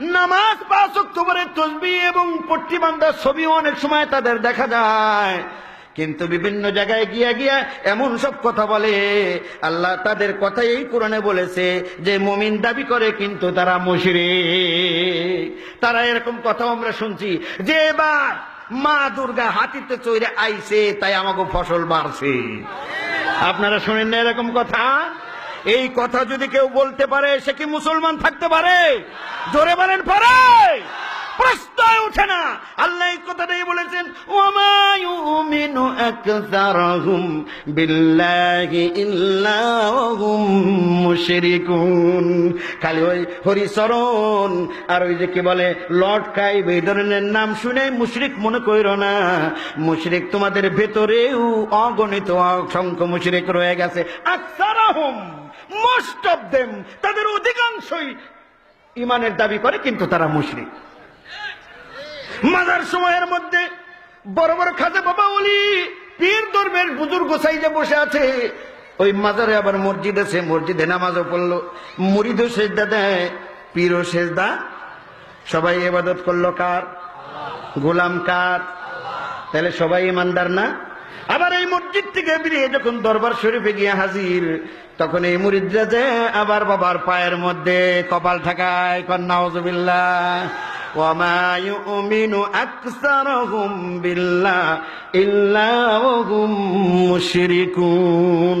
নামাজ পাঁচ অক্টোবরের তসবি এবং পট্টি বান্ধার ছবি অনেক সময় তাদের দেখা যায়। কিন্তু বিভিন্ন জায়গায় গিয়া গিয়া এমন সব কথা বলে। আল্লাহ তাদের কথাই এই কোরআনে বলেছে যে, মমিন দাবি করে কিন্তু তারা মুশরিক। তারা এরকম কথাও আমরা শুনছি যে, এবার মা দুর্গা হাতিতে চৈরে আইছে, তাই আমাকে ফসল বাড়ছে। আপনারা শোনেন না এরকম কথা? এই কথা যদি কেউ বলতে পারে, সে কি মুসলমান থাকতে পারে? জোরে বলেন পারে। প্রশ্নই না। আল্লাহ এই কথাটাই বলেছেন আকসারহুম বিল্লাহি মুশরিকুন। খালি ওই হরিচরণ আর ওই যে কি বলে, লর্ড কাইব, এই ধরনের নাম শুনে মুশরিক মনে কইরো না। মুশরিক তোমাদের ভেতরেও অগণিত অসংখ্য মুশরিক রয়ে গেছে। আকসারহুম মোস্ট অফ দেম তাদের অধিকাংশই ইমানের দাবি করে, কিন্তু তারা মুশরিক। মাজার সময়ের মধ্যে বড় বড় খাজা বাবা ওলি, পীর ধর্মের বুজুর্গ সাইজে বসে আছে। ওই মাজারে আবার মসজিদ আছে, মসজিদে নামাজও পড়ল, মুরিদও সেজদা দেয়, পীরও সেজদা। সবাই এবাদত করল কার? গোলাম কার? তাহলে সবাই ইমানদার না? আবার মসজিদ থেকে বেরিয়ে যখন দরবার শরীফে গিয়ে হাজির তখন এই মুরিদরা যে আবার বাবার পায়ের মধ্যে কপাল ঠাকায় কন্যা হজবিল্লাহ وما يؤمن أكثرهم بالله إلا وهم মুশরিকুন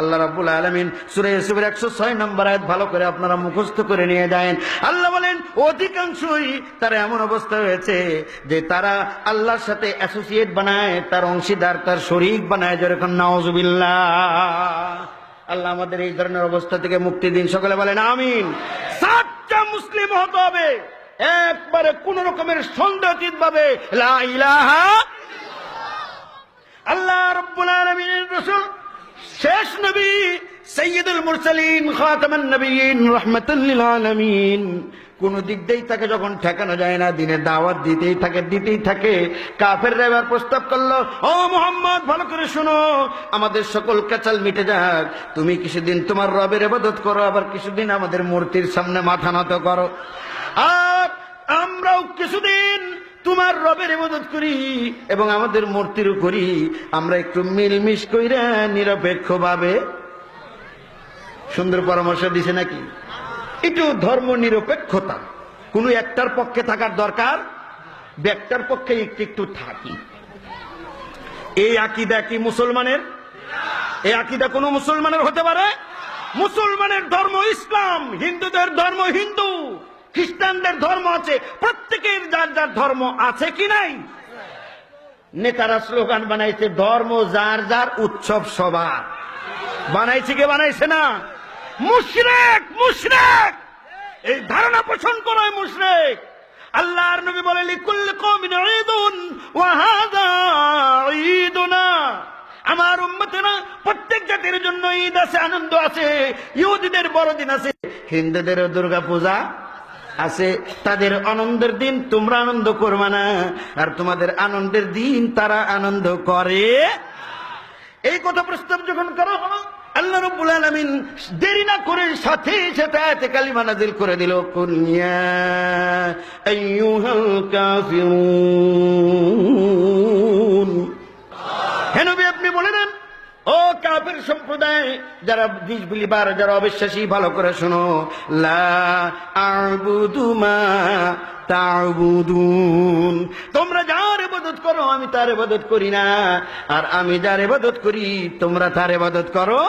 আল্লাহ রাব্বুল আলামিন সূরা ইউসুফের 106 নম্বর আয়াত ভালো করে আপনারা মুখস্থ করে নিয়ে যান আল্লাহ বলেন, অধিকাংশই তার এমন অবস্থা হয়েছে যে তারা আল্লাহর সাথে অ্যাসোসিয়েট বানায়, তার অংশীদার, তার শরীক বানায়, যেরকম নাউজুবিল্লাহ। আল্লাহ আমাদের এই ধরনের অবস্থা থেকে মুক্তি দিন। সকলে বলেন, আমিন। সাতটা মুসলিম হতে হবে। একবারে কোন রকমের সন্দেহচিত ভাবে আল্লাহ রাসূল, শেষ নবী সৈয়দুল মুরসালিন, খাতামান নবীন, রাহমাতাল লিল আলামিন। কোন দিক দিয়েই তাকে যখন ঠেকানো যায় না দিনে দাওয়াত দিতেই থাকে দিতেই থাকে। কাফের এবার প্রস্তাব করল, ও মোহাম্মদ, ভালো করে শোনো, আমাদের সকল কাচাল মিটে যাক। তুমি কিছুদিন তোমার রবের এবাদত করো, আবার কিছুদিন আমাদের মূর্তির সামনে মাথা নত করো। আর আমরাও কিছুদিন তোমার রবের ইবাদত করি এবং আমাদের মূর্তিরও করি আমরা একটু মিলমিশ কইরা নিরপেক্ষ ভাবে সুন্দর পরামর্শ দিছে নাকি? একটু ধর্ম নিরপেক্ষতা কোনো একটার পক্ষে থাকার দরকার, ব্যক্তার পক্ষে একটু একটু থাকি। এই আকিদা কি মুসলমানের? এই আকিদা কোনো মুসলমানের হতে পারে? মুসলমানের ধর্ম ইসলাম, হিন্দুদের ধর্ম হিন্দু, খ্রিস্টানদের ধর্ম আছে, প্রত্যেকের যার যার ধর্ম আছে কি নাই? নেতারা স্লোগান বানাইছে, ধর্ম যার যার উৎসব সবার। বানাইছে কে বানাইছে না? মুশরেক মুশরেক। এই ধারণা পোষণ করে মুশরেক। আল্লাহর নবী বলে, লিকুল কওমিন ঈদুন, ওয়া হাযা ঈদুনা। আমার প্রত্যেক জাতির জন্য ঈদ আছে, আনন্দ আছে, ইহুদিদের বড়দিন আছে হিন্দুদেরও দুর্গা পূজা আছে, তাদের আনন্দের দিন তোমরা আনন্দ করবে না। আর তোমাদের আনন্দের দিন তারা আনন্দ করে। এই কথা প্রস্তাব যখন করা হলো আল্লাহ রব্বুল আলামিন দেরি না করে সাথে সাথে আয়াতে কালিমা নাজিল করে দিল কুনিয়া আইয়ুহাল কাফিরুন। হে নবী ও কাফের সম্প্রদায়, যারা ডিসবিলিভার যারা অবিশ্বাসী, ভালো করে শোনো। লা আবুদুমা তোমরা যার ইবাদত করো, আমি তার ইবাদত করি না। আর আমি যার ইবাদত করি, তোমরা তার ইবাদত করো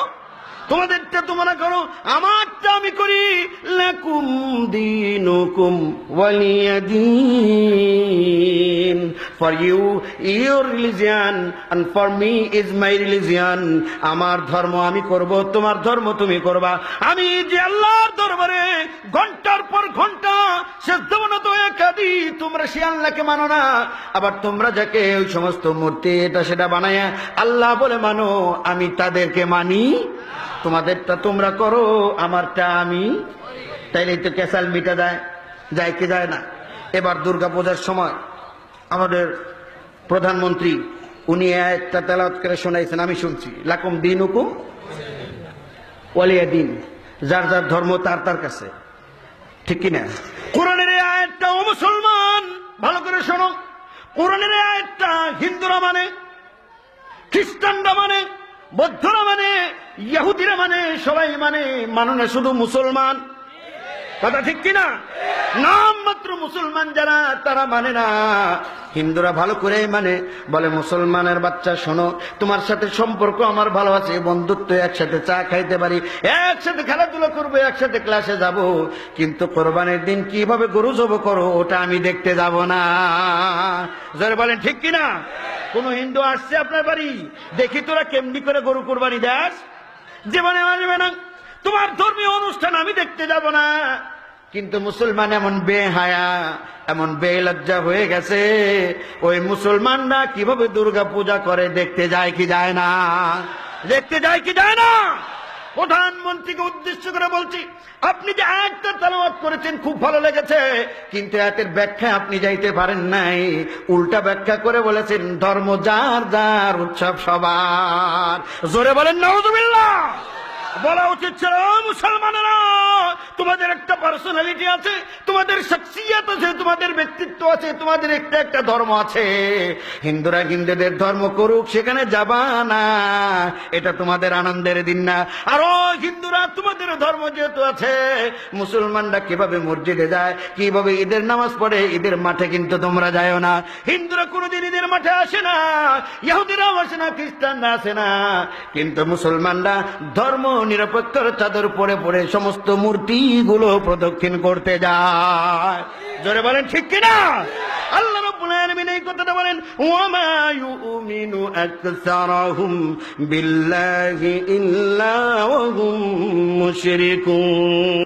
তোমাদেরটা তোমরা করো, আমারটা আমি করি। লাকুম দিনুকুম ওয়ালিয়াদিন। For you your religion and for me is my religion আমার ধর্ম আমি করব, তোমার ধর্ম তুমি করবা। আমি যে আল্লাহর দরবারে ঘণ্টার পর ঘণ্টা শেষ দেবনা তো একাদি, তোমরা সে আল্লাহকে মানো না। আবার তোমরা যাকে ওই সমস্ত মূর্তি, এটা সেটা বানায় আল্লাহ বলে মানো, আমি তাদেরকে মানি। তোমাদেরটা তোমরা করো, আমারটা আমি। তাইলে তো ক্যাসাল মিটা যায় যায় কি যায় না। এবার দুর্গা পূজার সময় আমাদের প্রধানমন্ত্রী, উনি একটা তেলাওয়াত করে শোনাইছেন, আমি শুনছি। লাকুম দিন হুকুম ওয়ালিয়া দিন যার যার ধর্ম তার তার কাছে। ঠিক কিনা? কোরআনের আয়াতটা, ও মুসলমান, ভালো করে শোনো। কোরআনের আয়াতটা হিন্দুরা মানে খ্রিস্টানরা মানে বৌদ্ধরা মানে ইহুদিরা মানে সবাই মানে মানে না শুধু মুসলমান। কথা ঠিক কিনা? নাম মাত্র মুসলমান যারা, তারা মানে না। হিন্দুরা ভালো করে মানে। বলে, মুসলমানের বাচ্চা, শোনো, তোমার সাথে সম্পর্ক আমার ভালো আছে, বন্ধুত্ব, একসাথে চা খাইতে পারি, একসাথে খেলাধুলা করব, একসাথে ক্লাসে যাব। কিন্তু কোরবানের দিন কীভাবে গরু জব করো, ওটা আমি দেখতে যাব না। যারা বলেন, ঠিক কিনা? কোন হিন্দু আসছে আপনার বাড়ি? দেখি তোরা কেমনি করে গরু কোরবানি দাস। জীবনে মানবে না। তোমার ধর্মীয় অনুষ্ঠান আমি দেখতে যাব না। কিন্তু মুসলমান এমন বেহায়া, এমন বেলজ্জা হয়ে গেছে। ওই মুসলমানরা কীভাবে দুর্গা পূজা করে, দেখতে যায় কি যায় না? দেখতে যায় কি যায় না? প্রধানমন্ত্রীকে উদ্দেশ্য করে বলছি, আপনি যে একটা তালাবাদ করেছেন, খুব ভালো লেগেছে, কিন্তু এতের ব্যাখ্যা আপনি যাইতে পারেন নাই। উল্টা ব্যাখ্যা করে বলেছেন, ধর্ম যার যার উৎসব সবার। জোরে বলেন, নওয়াজুবিল্লাহ! বলা উচিত ছিল মুসলমানেরা, তোমাদের একটা পার্সোনালিটি আছে, তোমাদের শখসিয়ত আছে, তোমাদের ব্যক্তিত্ব আছে, তোমাদের একটা একটা ধর্ম আছে। হিন্দুরা হিন্দুদের ধর্ম করুক, সেখানে যাবা না। এটা তোমাদের আনন্দের দিন না। আর ও হিন্দুরা, তোমাদের ধর্ম যেহেতু আছে, মুসলমানরা কীভাবে মসজিদে যায়, কীভাবে ঈদের নামাজ পড়ে, ঈদের মাঠে কিন্তু তোমরা যাও না। হিন্দুরা কোনোদিন ঈদের মাঠে আসে না ইহুদিরাও আসে না, খ্রিস্টানরা আসে না। কিন্তু মুসলমানরা ধর্ম নিরপেক্ষর চাদর পরে পরে সমস্ত মূর্তি গুলো প্রদক্ষিণ করতে যায়। জোরে বলেন, ঠিক কিনা? আল্লাহ বিল্লাহি ইল্লা ওয়া হুম মুশরিকুন।